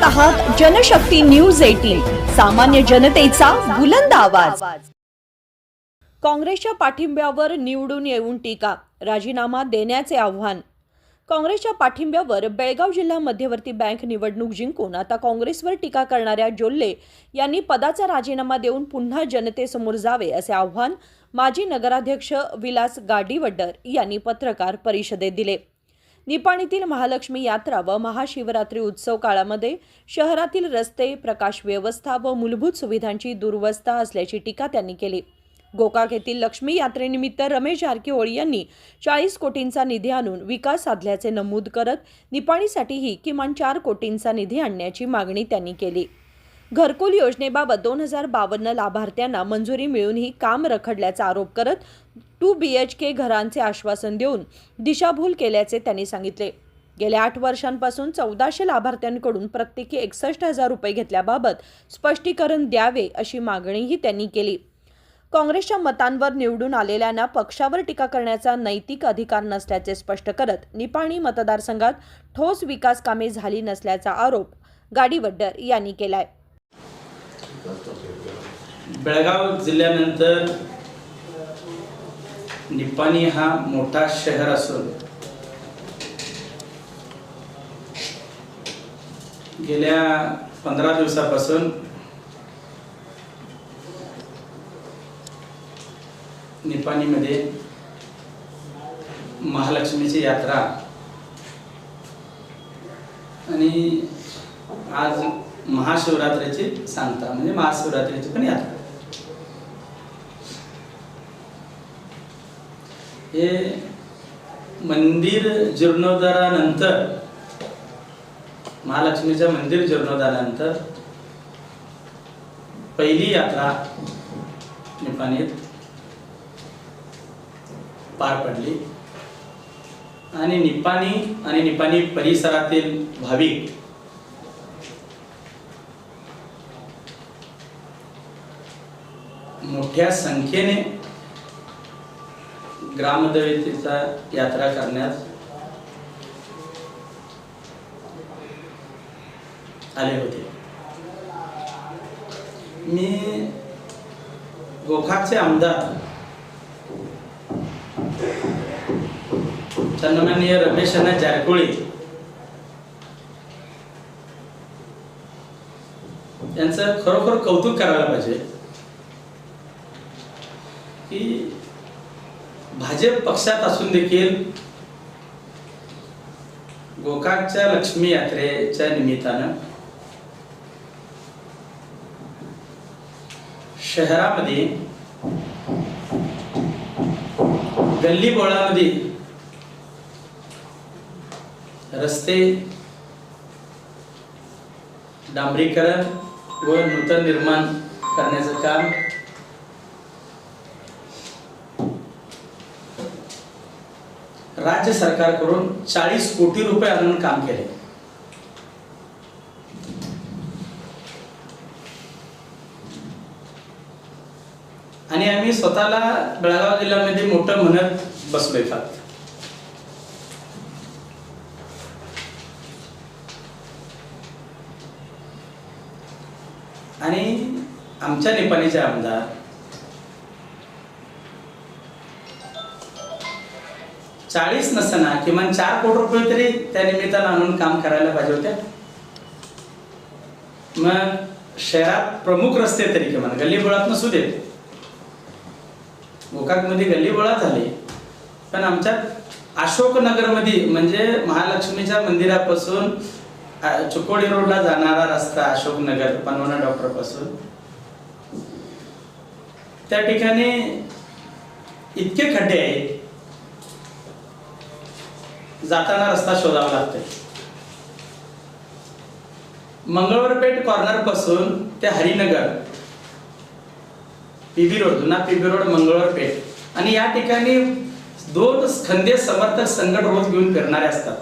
पाहत आहात Janshakti news eighteen सामान्य जनतेचा बुलंद आवाज. काँग्रेसच्या पाठिंब्यावर निवडून येऊन टीका राजीनामा देण्याचे आव्हान. काँग्रेसच्या पाठिंब्यावर बेळगाव जिल्हा मध्यवर्ती बँक निवडणूक जिंकून आता काँग्रेसवर टीका करणाऱ्या जोल्ले यांनी पदाचा राजीनामा देऊन पुन्हा जनतेसमोर जावे असे आव्हान माजी नगराध्यक्ष विलास गाडीवड्डर यांनी पत्रकार परिषदेत दिले. निपाणीतील महालक्ष्मी यात्रा व महाशिवरात्री उत्सव काळामध्ये शहरातील रस्ते प्रकाश व्यवस्था व मूलभूत सुविधांची दुर्वस्था असल्याची टीका त्यांनी केली. गोकाक येथील लक्ष्मी यात्रेनिमित्त रमेश जारकीहोळी यांनी चाळीस कोटींचा निधी आणून विकास साधल्याचे नमूद करत निपाणीसाठीही किमान चार कोटींचा निधी आणण्याची मागणी त्यांनी केली. घरकुल योजनेबाबत दोन हजार बावन्न लाभार्थ्यांना मंजुरी मिळूनही काम रखडल्याचा आरोप करत टू बी एच के घरांचे आश्वासन देऊन दिशाभूल केल्याचे त्यांनी सांगितले. गेल्या आठ वर्षांपासून चौदाशे लाभार्थ्यांकडून प्रत्येकी एकसष्ट हजार रुपये घेतल्याबाबत स्पष्टीकरण द्यावे अशी मागणीही त्यांनी केली. काँग्रेसच्या मतांवर निवडून आलेल्यांना पक्षावर टीका करण्याचा नैतिक अधिकार नसल्याचे स्पष्ट करत निपाणी मतदारसंघात ठोस विकास कामे झाली नसल्याचा आरोप गाडीवड्डर यांनी केलाय. बेळगाव जिल्ह्यानंतर निपाणी हा मोठा शहर असून गेल्या पंधरा दिवसापासून निपाणीमध्ये महालक्ष्मीची यात्रा आणि आज महाशिवरात्रीची सांगता म्हणजे महाशिवरात्रीची पण यात्रा. हे मंदिर जीर्णोद्धारानंतर महालक्ष्मीच्या मंदिर जीर्णोद्धारानंतर पहिली यात्रा निपाणीत पार पडली. आणि निपाणी आणि निपाणी परिसरातील भाविक मोठ्या संख्येने ग्रामदेवतेचा यात्रा करण्यास आले होते. मी गोखाचे आमदार सन्माननीय अना जारकोळी यांचं खरोखर कौतुक करायला पाहिजे की भाजप पक्षात असून देखील गोकाकच्या लक्ष्मी यात्रेच्या निमित्तानं शहरामध्ये गल्ली बोळामध्ये रस्ते डांबरीकरण व नूतन निर्माण करण्याचं काम राज्य सरकारकडून चाळीस कोटी रुपये आणून काम केले. आणि आम्ही स्वतःला बेळगाव जिल्ह्यामध्ये मोठं म्हणत बसलोय फक्त आणि आमच्या निपाणीचे आमदार चाळीस नसताना किमान चार कोटी रुपये तरी त्या निमित्तानं आणून काम करायला पाहिजे होत्या. मग शहरात प्रमुख रस्ते तरी किमान गल्लीबोळात नसू देत. गोकाकमध्ये गल्लीबोळा झाली पण आमच्यात अशोकनगरमध्ये म्हणजे महालक्ष्मीच्या मंदिरापासून चुकोडी रोडला जाणारा रस्ता अशोकनगर पनवना डॉक्टरपासून त्या ठिकाणी इतके खड्डे आहेत जाताना रस्ता शोधावा लागतोय. मंगळवारपेठ कॉर्नरपासून ते हरिनगर. पीबी रोड जुना पीबी रोड मंगळवारपेठ आणि या ठिकाणी दोन खंदे समर्थक संघट रोज घेऊन फिरणारे असतात.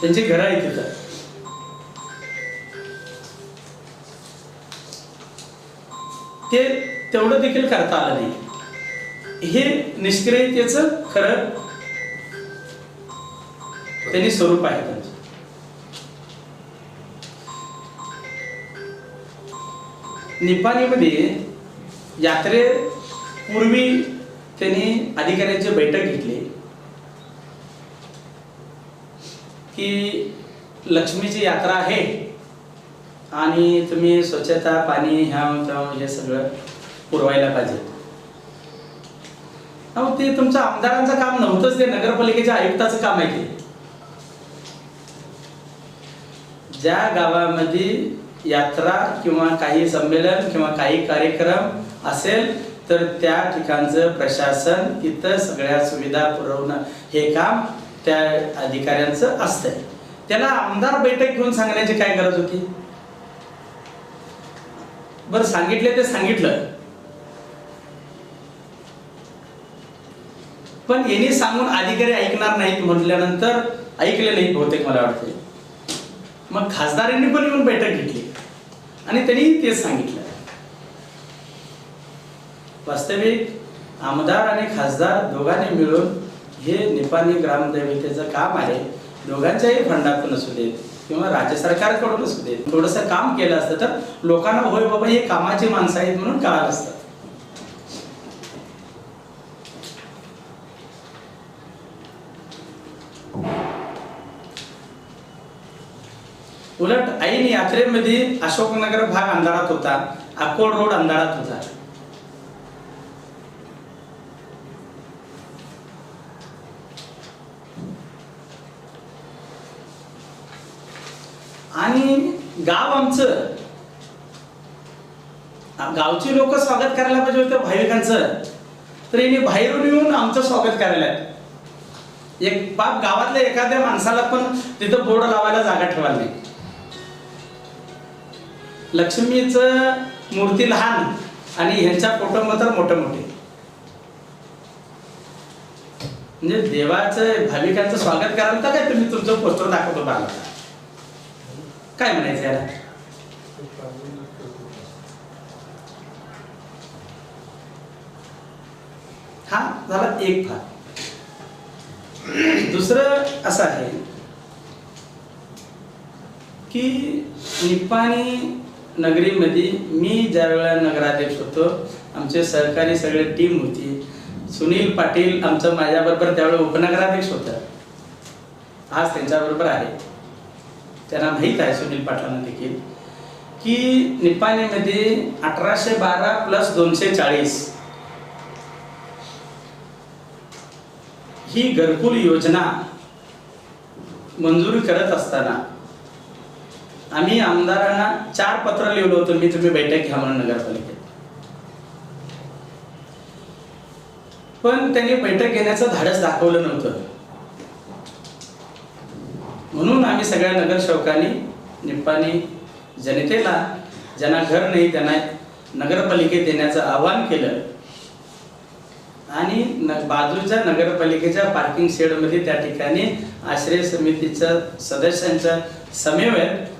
त्यांची घरं आहेत तिथं. ते तेवढं देखील करता आलं नाही. हे निष्क्रियतेचं खरं त्यांनी स्वरूप आहे त्यांचं. निपाणीमध्ये यात्रेपूर्वी त्यांनी अधिकाऱ्यांची बैठक घेतली. की लक्ष्मीची यात्रा आहे आणि तुम्ही स्वच्छता पाणी ह्या हे सगळं पुरवायला पाहिजे. अहो ते तुमचं आमदारांचं काम नव्हतंच ते नगरपालिकेच्या आयुक्ताचं काम आहे ते. ज्या गावामध्ये यात्रा किंवा काही संमेलन किंवा काही कार्यक्रम असेल तर त्या ठिकाणचं प्रशासन तिथं सगळ्या सुविधा पुरवणं हे काम त्या अधिकाऱ्यांचं असतंय. त्याला आमदार बैठक घेऊन सांगण्याची काय गरज होती? बरं सांगितले ते सांगितलं. पण यांनी सांगून अधिकारी ऐकणार नाहीत म्हटल्यानंतर ऐकले नाहीत बहुतेक मला वाटते. मग खासदारांनी पण येऊन बैठक घेतली. आणि त्यांनी तेच सांगितलं. वास्तविक आमदार आणि खासदार दोघांनी मिळून हे निपाणी ग्रामदैवतेचं काम आहे. दोघांच्याही फंडातून असू देत किंवा राज्य सरकारकडून असू देत. थोडंसं काम केलं असतं तर लोकांना होय बाबा हे कामाची माणसं आहेत म्हणून कळालं असतं. उलट ऐन यात्रेमध्ये अशोकनगर भाग अंधारात होता अकोल रोड अंधारात होता. आणि गाव आमचं गावची लोक स्वागत करायला पाहिजे होतं भाविकांचं. तर यांनी बाहेरून येऊन आमचं स्वागत करायला एक बाप गावातल्या एखाद्या माणसाला पण तिथं बोर्ड लावायला जागा ठेवायला नाही लक्ष्मीचं मूर्ती लहान आणि ह्यांच्या फोटो मात्र मोठे मोठे म्हणजे देवाचं भाविकांचं स्वागत कराल तर काय तुम्ही तुमचं पोस्टर दाखवतो बाला काय म्हणायचं याला? हा झाला एक भाग. दुसरं असं आहे की निप्पाणी नगरीमध्ये मी ज्या वेळेला नगराध्यक्ष होतो आमचे सहकारी सगळे टीम होती. सुनील पाटील आमचं माझ्याबरोबर त्यावेळेला उपनगराध्यक्ष होतं आज त्यांच्याबरोबर आहे. त्यांना माहीत आहे सुनील पाटलांना देखील की निपाणीमध्ये अठराशे बारा प्लस दोनशे चाळीस ही घरकुल योजना मंजूर करत असताना आम्ही आमदारांना चार पत्र लिहिलं होतं मी तुम्ही बैठक घ्या म्हणून नगरपालिकेत. पण त्यांनी बैठक घेण्याचं धाडस दाखवलं नव्हतं. म्हणून आम्ही सगळ्या नगरसेवकांनी निप्पानी जनतेला ज्यांना घर नाही त्यांना नगरपालिकेत येण्याचं आवाहन केलं. आणि न बाजूच्या नगरपालिकेच्या पार्किंग शेडमध्ये त्या ठिकाणी आश्रय समितीच्या सदस्यांच्या समवेत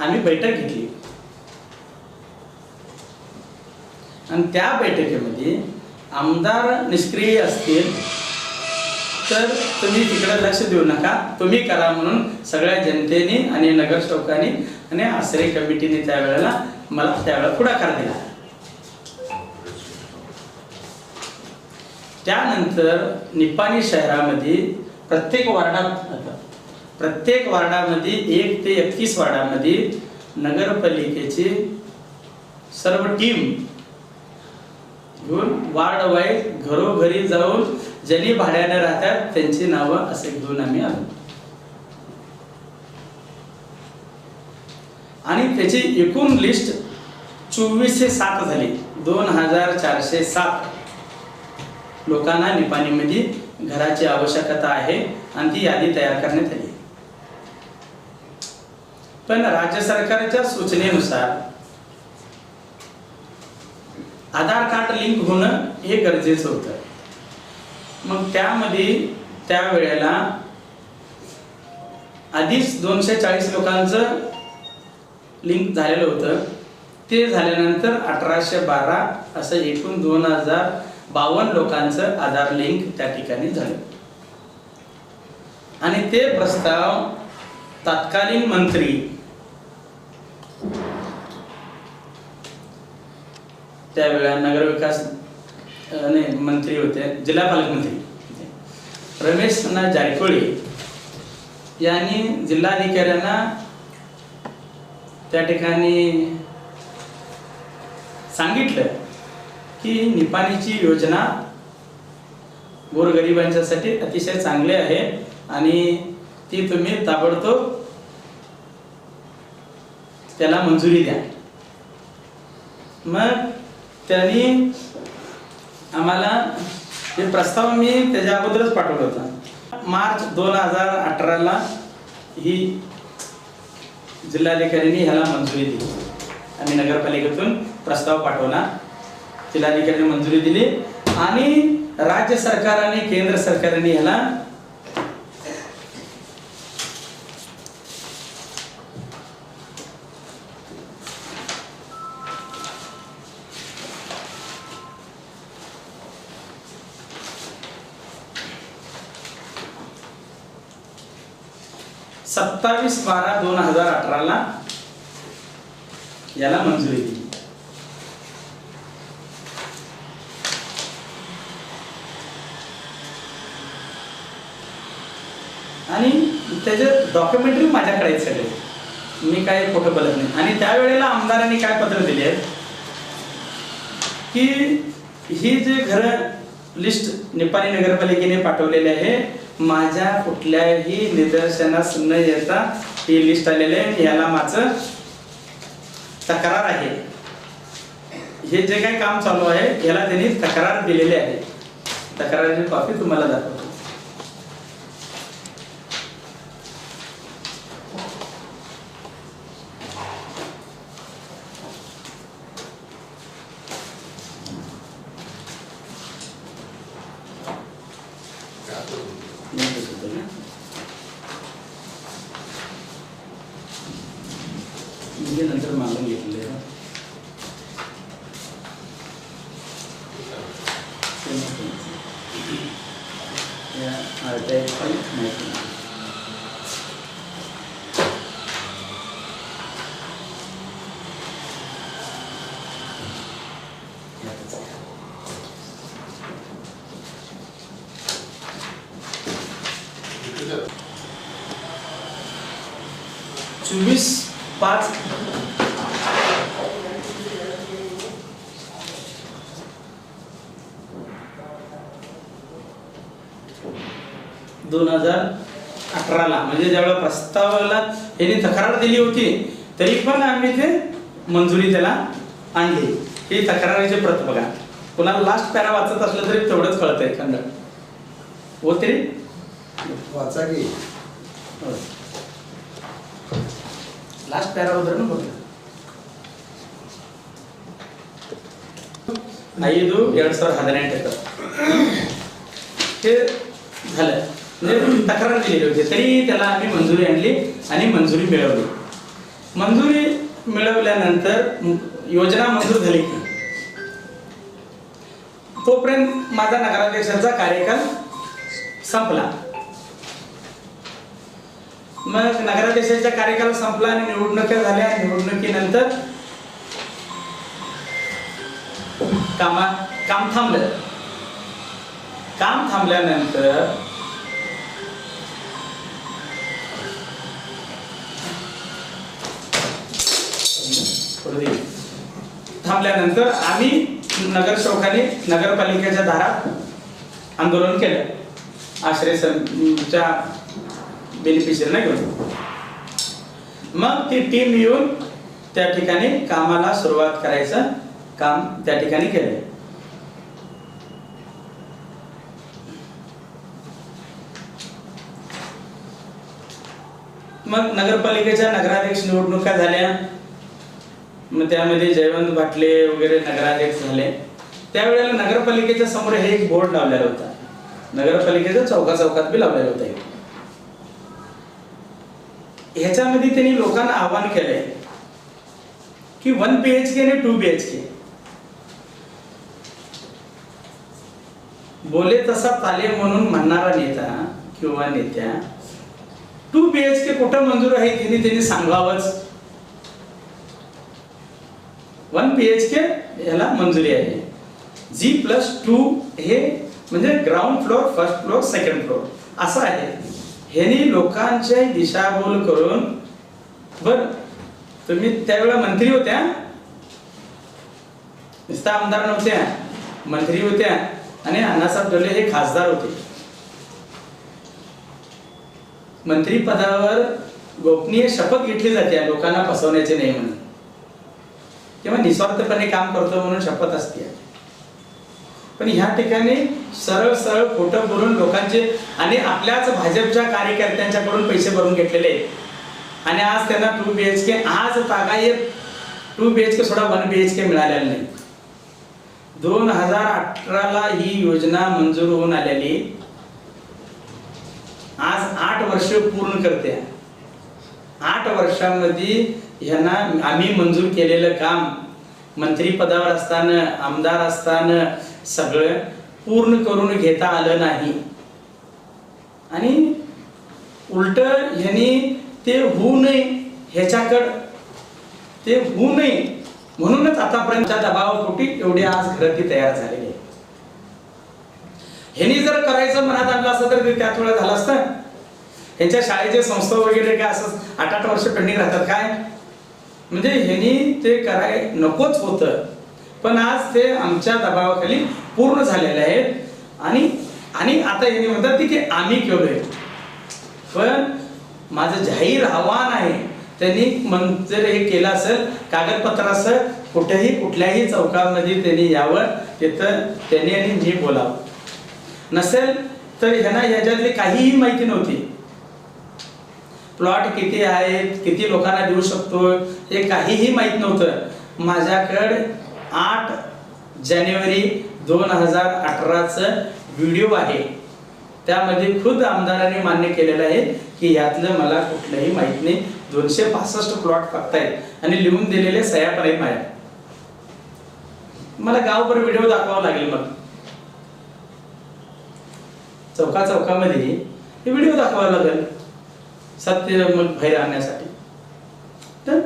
आम्ही बैठक घेतली. आणि त्या बैठकीमध्ये आमदार निष्क्रिय असतील तर तुम्ही तिकडे लक्ष देऊ नका. तुम्ही करा म्हणून सगळ्या जनतेने आणि नगरसेवकांनी आणि आश्रय कमिटीने त्यावेळेला मला त्यावेळेला पुढाकार दिला. त्यानंतर निपाणी शहरामध्ये प्रत्येक वार्डात प्रत्येक वार्डामध्ये एक ते एकतीस वार्डामध्ये नगरपालिकेची सर्व टीम घेऊन वार्ड वाईज घरोघरी जाऊन ज्यांनी भाड्याने राहतात त्यांची नावं असे घेऊन आम्ही आलो. आणि त्याची एकूण लिस्ट चोवीसशे सात झाली. दोन हजार चारशे सात लोकांना निपाणीमध्ये घराची आवश्यकता आहे आणि ती यादी तयार करण्यात आली. पण राज्य सरकारच्या सूचनेनुसार आधार कार्ड लिंक होणं हे गरजेचं होतं. मग त्यामध्ये त्या वेळेला आधीच दोनशे चाळीस लोकांचं लिंक झालेलं होतं. ते झाल्यानंतर अठराशे बारा असं एकूण दोन हजार बावन्न लोकांचं आधार लिंक त्या ठिकाणी झालं. आणि ते प्रस्ताव तत्कालीन मंत्री त्यावेळेला नगरविकास नाही मंत्री होते जिल्हा पालकमंत्री रमेश नाथ जारकिहोळी यांनी जिल्हाधिकाऱ्यांना त्या ठिकाणी सांगितलं की निपाणीची योजना गोरगरिबांच्यासाठी अतिशय चांगली आहे आणि ती तुम्ही ताबडतोब त्याला मंजुरी द्या. मग त्यांनी आम्हाला हे प्रस्ताव मी त्याच्या अगोदरच पाठवला होता. मार्च दोन हजार अठराला ही जिल्हाधिकाऱ्यांनी ह्याला मंजुरी दिली. आम्ही नगरपालिकेतून प्रस्ताव पाठवला. जिल्हाधिकाऱ्यांनी मंजुरी दिली. आणि राज्य सरकार आणि केंद्र सरकारने ह्याला सत्तावीस बारा दोन हजार अठराला याला मंजुरी दिली. आणि त्याचे डॉक्युमेंटरी माझ्याकडे आहेत सगळे. मी काय खोटं बोलत नाही. आणि त्यावेळेला आमदारांनी काय पत्र दिले आहेत? की ही जे घर लिस्ट निपाणी नगरपालिकेने पाठवलेले आहे. माझ्या कुठल्याही निदर्शनास न येता ही लिस्ट आलेली आहे. याला माझं तक्रार आहे. हे जे काही काम चालू आहे याला त्यांनी तक्रार दिलेली आहे. तक्रारीची कॉपी तुम्हाला दाखवतो म्हणजे नंतर मागून घेतले या आरटीआय पण माहिती नाही. चोवीस पाच दोन हजार अठराला म्हणजे ज्यावेळेला प्रस्तावाला यांनी तक्रार दिली होती तरी पण आम्ही ते मंजुरी त्याला आणली ही तक्रारीची प्रत बघा कुणाला लास्ट पॅरा वाचत असलं तरी तेवढंच कळतंय खंड हो तरी वाचा की लास्ट पॅरा उदाहरण बघा ಐದು ಎರಡ್ ಸಾವಿರದ ಹದಿನೆಂಟಕ್ಕೆ हे झालं म्हणजे तक्रार केली होती. तरी त्याला आम्ही मंजुरी आणली आणि मंजुरी मिळवली. मंजुरी मिळवल्यानंतर योजना मंजूर झाली की. तोपर्यंत माझा नगराध्यक्षांचा कार्यकाल संपला. मग नगराध्यक्षाचा कार्यकाल संपला आणि निवडणुका झाल्या. निवडणुकीनंतर कामा काम थांबलं. काम थांबल्यानंतर थांबल्यानंतर आम्ही नगरसेवकांनी नगरपालिकेच्या दारात आंदोलन केलं. आश्रय च्या बेनिफिशियरीना घेऊन मग ती टीम येऊन त्या ठिकाणी कामाला सुरुवात करायचं काम त्या ठिकाणी केलं. मग नगरपालिकेच्या नगराध्यक्ष निवडणुका झाल्या. मग त्यामध्ये जयवंत भाटले वगैरे नगराध्यक्ष झाले. त्यावेळेला नगरपालिकेच्या समोर हे एक बोर्ड लावलेला होता. नगरपालिकेच्या चौका चौकात बी लावलेला होता ह्याच्यामध्ये त्यांनी लोकांना आवाहन केलंय की वन बी एच के आणि टू बी एच के. बोले तसा ताले म्हणून म्हणणारा नेता किंवा नेत्या टू बी एच के कुठं मंजूर आहे त्यांनी त्यांनी सांगावंच. वन पी एच के ह्याला मंजुरी आहे. जी प्लस टू हे म्हणजे ground floor first floor second floor असं आहे. ह्यानी लोकांचे दिशाभूल करून बर तुम्ही त्यावेळेला मंत्री होत्या? नुसता आमदार नव्हत्या. मंत्री होत्या. आणि अण्णासाहेब डोले हे खासदार होते. मंत्री पदावर गोपनीय शपथ घेतली जाते लोकांना फसवण्याचे नाही म्हणून. किंवा निस्वार्थपणे काम करतो म्हणून शपथ असते. पण ह्या ठिकाणी सरळ सरळ खोटं बोलून लोकांचे आणि आपल्याच भाजपच्या कार्यकर्त्यांच्याकडून पैसे भरून घेतलेले. आणि आज त्यांना टू बी एच के आज तागायत टू बी एच के सोडा वन बी एच के मिळालेला नाही. दोन हजार अठराला ही योजना मंजूर होऊन आलेली. आज आठ वर्ष पूर्ण करते. आठ वर्षामध्ये ह्यांना आम्ही मंजूर केलेलं काम मंत्रीपदावर असताना आमदार असताना सगळं पूर्ण करून घेता आलं नाही. आणि उलट ह्यांनी ते होऊ नये ह्याच्याकड ते होऊ नये म्हणूनच आतापर्यंतच्या दबावापोटी एवढे आज घरं ती तयार झालेली आहे ह्यांनी जर करायचं मनात आणलं असतं तर ते त्याच वेळा झालं असतं. ह्यांच्या शाळेचे संस्था वगैरे काय असं आठ आठ वर्ष पेंडिंग राहतात काय? म्हणजे ह्यांनी ते कराय नकोच होतं. पण आज ते आमच्या दबावाखाली पूर्ण झालेले आहेत. आणि आणि आता ह्यांनी म्हणतात की ते आम्ही केलोय. पण माझं जाहीर आव्हान आहे त्यांनी मन जर हे केलं असेल कागदपत्रासह कुठेही कुठल्याही चौकामध्ये त्यांनी यावं तिथं त्यांनी आणि मी बोलावं. नसेल तर ह्यांना ह्याच्यातली काहीही माहिती नव्हती. प्लॉट किती आहेत किती लोकांना देऊ शकतो हे काहीही माहीत नव्हतं. माझ्याकडे आठ जानेवारी दोन हजार अठराचं व्हिडिओ आहे. त्यामध्ये खुद आमदाराने मान्य केलेलं आहे की यातलं मला कुठलंही माहीत नाही. दोनशे पासष्ट प्लॉट फक्त आहेत आणि लिहून दिलेले सया पण माझ्या मला गावभर व्हिडिओ दाखवावा लागेल मग. चौका चौकामध्ये हे व्हिडिओ दाखवावा लागेल. सत्य मग बाहेर आणण्यासाठी. तर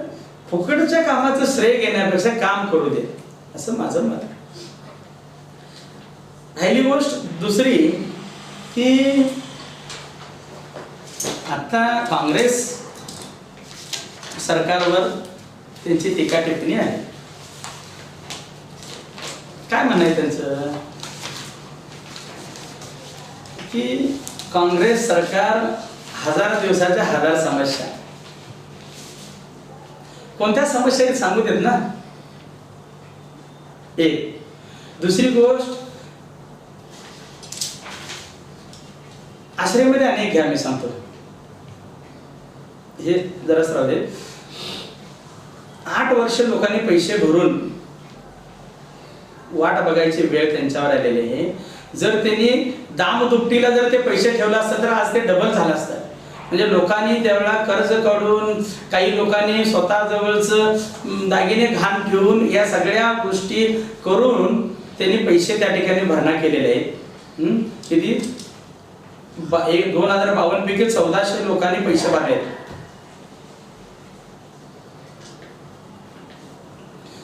फुकटच्या कामाचं श्रेय घेण्यापेक्षा काम करू दे असं माझं मत आहे. राहिली गोष्ट दुसरी की आता काँग्रेस सरकारवर त्यांची टीका टिप्पणी आहे. काय म्हणाय त्यांचं? की काँग्रेस सरकार हजार दिवसाच्या हजार समस्या. कोणत्या समस्या सांगू देत ना? एक. दुसरी गोष्ट आश्रयमध्ये अनेक घ्या मी सांगतो. हे जराच राहू दे. आठ वर्ष लोकांनी पैसे भरून वाट बघायची वेळ त्यांच्यावर आलेली आहे. जर त्यांनी दाम दुपटीला जर ते पैसे ठेवलं असतं तर आज ते डबल झालं असतं. म्हणजे लोकांनी त्यावेळेला कर्ज काढून काही लोकांनी स्वतः जवळच दागिने घाण ठेवून या सगळ्या गोष्टी करून त्यांनी पैसे त्या ठिकाणी भरणा केलेले आहेत. किती? बा- एक दोन हजार बावन्न पैकी चौदाशे लोकांनी पैसे भरले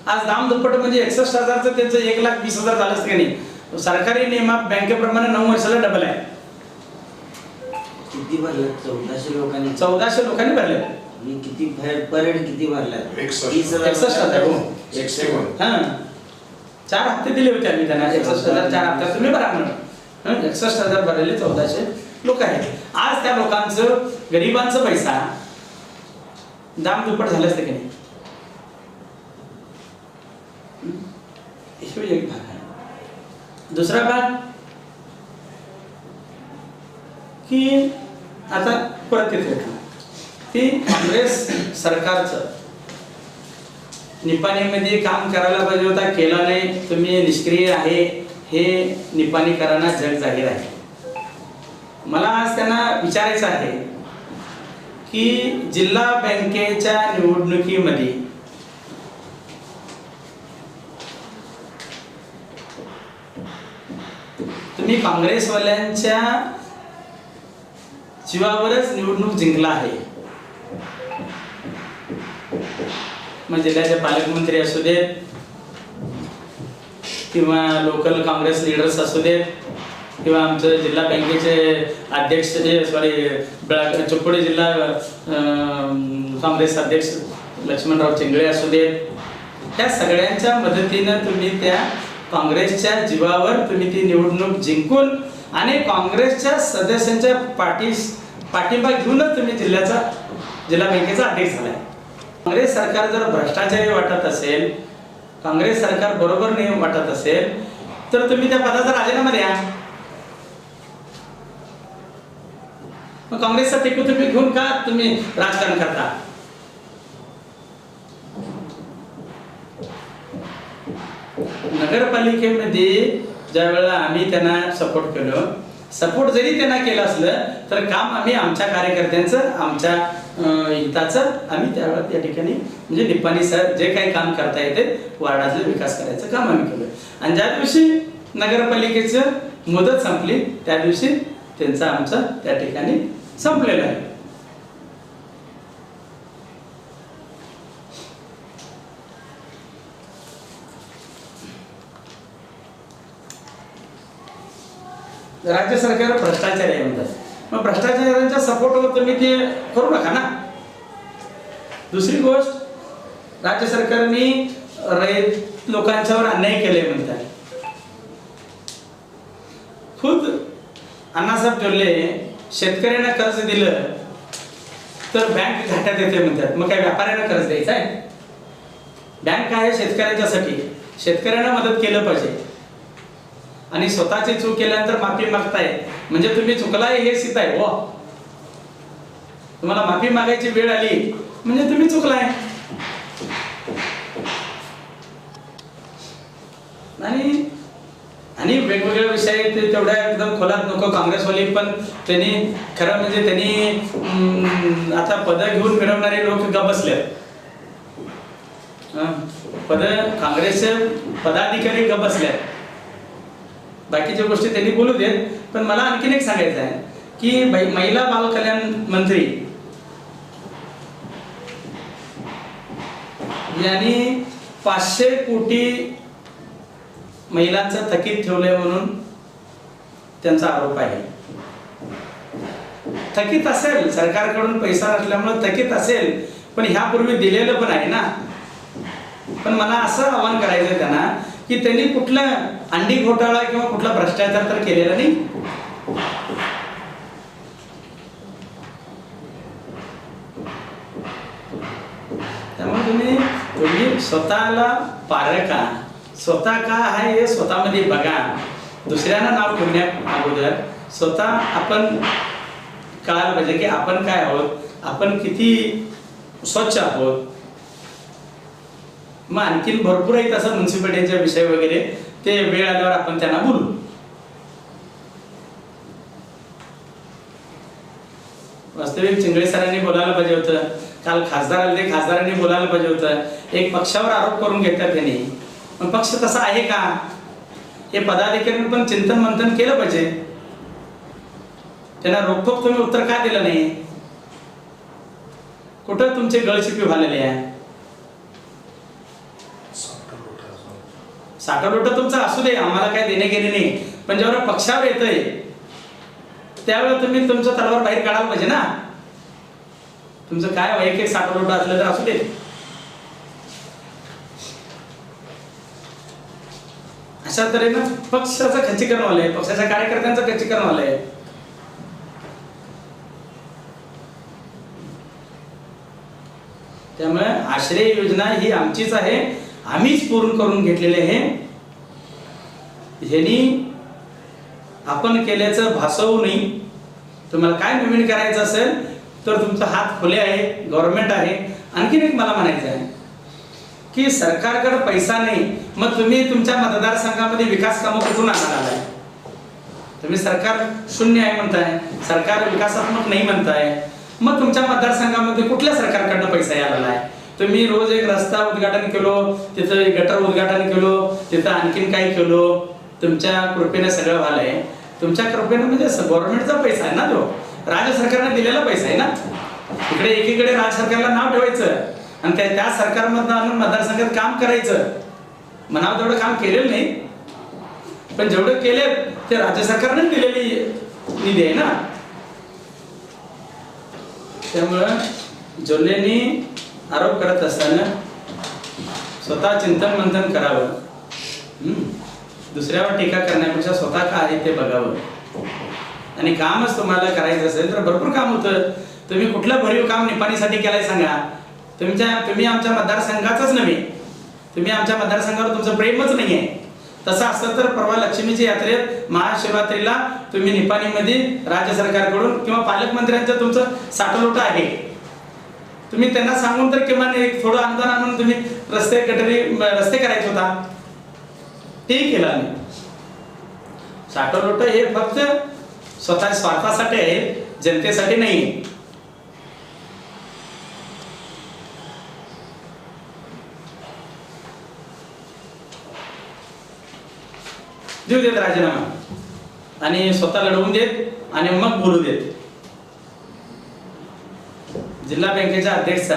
आज दाम दुप्पट म्हणजे एकसष्ट हजारचं त्यांचं एक लाख वीस हजार झालं असतं नाही? सरकारी नियमात बँकेप्रमाणे नऊ वर्षाला डबल आहे. किती भरल्यात चौदाशे लोकांनी. चौदाशे लोकांनी भरले आणि किती भर- परेड किती एकसष्ट. वीस हजार हो. हा. चार हप्ते दिले होते आम्ही त्यांना. एकसष्ट हजार चार हप्त्यात तुम्ही भरा म्हणून. एकसष्ट हजार भरलेले चौदाशे लोक आहेत. आज त्या लोकांचं गरिबांचं पैसा दाम दुप्पट झालं असतं की नाही? एक भाग आहे. दुसरा भाग की आता परत येते की काँग्रेस सरकारचं निपाणीमध्ये काम करायला पाहिजे होता केलं नाही तुम्ही निष्क्रिय आहे हे निपाणीकरांना जग जाहीर आहे. मला आज त्यांना विचारायचं आहे की जिल्हा बँकेच्या निवडणुकीमध्ये तुम्ही काँग्रेसवाल्यांच्या जीवावरच निवडणूक जिंकला आहे. मग जिल्ह्याचे पालकमंत्री असू देत किंवा लोकल काँग्रेस लीडर्स असू देत किंवा आमचं जिल्हा बँकेचे अध्यक्ष सॉरी चोपडे जिल्हा काँग्रेस अध्यक्ष लक्ष्मणराव चिंगळे असू देत त्या सगळ्यांच्या मदतीनं तुम्ही त्या काँग्रेसच्या जीवावर तुम्ही ती निवडणूक जिंकून आणि काँग्रेसच्या सदस्यांच्या पाठी पाठिंबा घेऊनच तुम्ही जिल्ह्याचा जिल्हा बँकेचा अध्यक्ष झालाय. काँग्रेस सरकार जर भ्रष्टाचारी वाटत असेल काँग्रेस सरकार बरोबर नाही वाटत असेल तर तुम्ही त्या पदाचा राजीनामा द्या. मग काँग्रेसचा टिकू तुम्ही घेऊन का तुम्ही राजकारण करता? नगरपालिकेमध्ये ज्या वेळेला आम्ही त्यांना सपोर्ट केलो सपोर्ट जरी त्यांना केलं असलं तर काम आम्ही आमच्या कार्यकर्त्यांचं आमच्या हिताचं आम्ही त्यावेळेला त्या ठिकाणी म्हणजे निप्पाणी सर जे काही काम करता येते वार्डाचा विकास करायचं काम आम्ही केलं. आणि ज्या दिवशी नगरपालिकेचं मुदत संपली त्या दिवशी त्यांचा आमचा त्या ठिकाणी संपलेला आहे. राज्य सरकार भ्रष्टाचार आहे म्हणतात मग भ्रष्टाचारांच्या सपोर्टवर तुम्ही ते करू नका ना. दुसरी गोष्ट राज्य सरकारने रयत लोकांच्यावर अन्याय केले म्हणतात. खुद अण्णासाहेब ठेवले शेतकऱ्यांना कर्ज दिलं तर बँक घाट्यात येते म्हणतात. मग काय व्यापाऱ्यांना कर्ज द्यायचं आहे? बँक आहे शेतकऱ्यांच्यासाठी. शेतकऱ्यांना मदत केलं पाहिजे. आणि स्वतःची चूक केल्यानंतर माफी मागताय. म्हणजे तुम्ही चुकलाय हे सिद्ध व हो. तुम्हाला माफी मागायची वेळ आली म्हणजे तुम्ही चुकलाय. आणि आणि वेगवेगळ्या विषय ते तेवढ्या एकदम खोलात नको काँग्रेसवाली पण त्यांनी खरं म्हणजे त्यांनी आता पद घेऊन मिळवणारे लोक गप बसले? पद काँग्रेसचे पदाधिकारी गप बसले? बाकीच्या गोष्टी त्यांनी बोलू देत पण मला आणखीन एक सांगायचं आहे की महिला बाल कल्याण मंत्री यांनी पाचशे कोटी महिलांचं थकीत ठेवलंय म्हणून त्यांचा आरोप आहे. थकीत असेल सरकारकडून पैसा नसल्यामुळे थकीत असेल पण ह्यापूर्वी दिलेलं पण आहे ना. पण मला असं आवाहन करायचं त्यांना की त्यांनी कुठलं अंडी घोटाळा किंवा कुठला भ्रष्टाचार तर केलेला नाही? त्यामुळे तुम्ही तुम्ही स्वतःला पारखा स्वतः का आहे हे स्वतःमध्ये बघा. दुसऱ्यांना नाव ठेवण्या अगोदर. स्वतः आपण काल म्हणजे की आपण काय आहोत? आपण किती स्वच्छ आहोत? मग आणखीन भरपूर आहेत असं म्युन्सिपालिटीचे विषय वगैरे. ते वेळ आल्यावर आपण त्यांना बोलू. वास्तविक चिंगळे सरांनी बोलायला पाहिजे होतं. काल खासदार आले ते खासदारांनी बोलायला पाहिजे होतं. एक पक्षावर आरोप करून घेतात त्यांनी. पण पक्ष तसा आहे का? हे पदाधिकाऱ्यांनी पण चिंतन मंथन केलं पाहिजे. त्यांना रोखोक तुम्ही उत्तर का दिलं नाही? कुठं तुमचे गळशिपी झालेले आहे? साठवलोट तुमचं असू दे आम्हाला काय देणे गेले नाही. पण जेव्हा पक्षावर येतंय त्यावेळेला तुम्ही तुमचं तलवार बाहेर काढायला पाहिजे ना. तुमचं काय वैयक्तिक साठवलोट असलं तर असू दे. अशा तऱ्हेनं पक्षाचं खच्चीकरण आलंय पक्षाच्या कार्यकर्त्यांचं खच्चीकरण आलंय त्यामुळे आश्रय योजना ही आमचीच आहे. आम्हीच पूर्ण करून घेतलेली आहे. ह्यांनी आपण केल्याचं भासवू नाही तुम्हाला काय पेमेंट करायचं असेल तर तुमचा हात खुले आहे गव्हर्नमेंट आहे. आणखीन एक मला म्हणायचं आहे की सरकारकडे पैसा नाही मग तुम्ही तुमच्या मतदारसंघामध्ये विकास कामं कुठून आणणार आलाय? तुम्ही सरकार शून्य आहे म्हणताय सरकार विकासात्मक नाही म्हणताय मग तुमच्या मतदारसंघामध्ये कुठल्या सरकारकडनं पैसा यायला आहे तुम्ही रोज एक रस्ता उद्घाटन केलो तिथं एक गटर उद्घाटन केलो तिथं आणखीन काय केलो तुमच्या कृपेने सगळं झालंय. तुमच्या कृपेने म्हणजे गव्हर्नमेंटचा पैसा आहे ना तो. राज्य सरकारने दिलेला पैसा आहे ना. इकडे एकीकडे राज्य सरकारला नाव ठेवायचं आणि त्या त्या सरकारमधनं आणून मतदारसंघात काम करायचं. म्हणावं तेवढं काम केलेलं नाही. पण जेवढं केले ते राज्य सरकारने दिलेली निधी आहे ना. त्यामुळं जोल्लेंनी आरोप करत असताना स्वतः चिंतन मंथन करावं. हम्म. दुसऱ्यावर टीका करण्यापेक्षा स्वतः का आहे ते बघावं. आणि कामच तुम्हाला करायचं असेल तर भरपूर काम होतं. तुम्ही कुठलं भरीव काम निपाणीसाठी केलंय सांगा. तुमच्या तुम्ही आमच्या मतदारसंघाचाच नव्हे. तुम्ही आमच्या मतदारसंघावर तुमचं प्रेमच नाही आहे तसं असतं तर परवा लक्ष्मीच्या यात्रेत महाशिवरात्रीला तुम्ही निपाणीमध्ये राज्य सरकारकडून किंवा पालकमंत्र्यांचं तुमचं साठलोट आहे. तुम्ही त्यांना सांगून तर किमान एक थोडं अनुदान आणून तुम्ही रस्ते गटरी रस्ते करायचे होता. तेही नाही आम्ही. साठवलोट हे फक्त स्वतः स्वार्थासाठी आहे जनतेसाठी नाही देऊ देत राजीनामा. आणि स्वतः लढवून देत आणि मग बोलू देत. जिल्हा बँकेच्या अध्यक्षा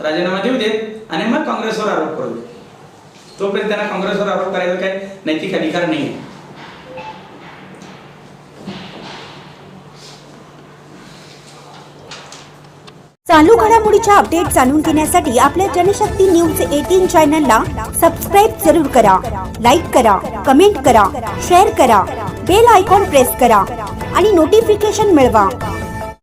राजीनामा देऊ देत आणि मग काँग्रेसवर आरोप करू देत. तोपर्यंत त्यांना काँग्रेसवर आरोप करायचा काय नैतिक अधिकार नाही चालू घडामोडीच्या अपडेट जाणून घेण्यासाठी आपल्या जनशक्ती न्यूज एटीन चॅनलला सबस्क्राईब जरूर करा लाईक करा कमेंट करा शेअर करा बेल आयकॉन प्रेस करा आणि नोटिफिकेशन मिळवा.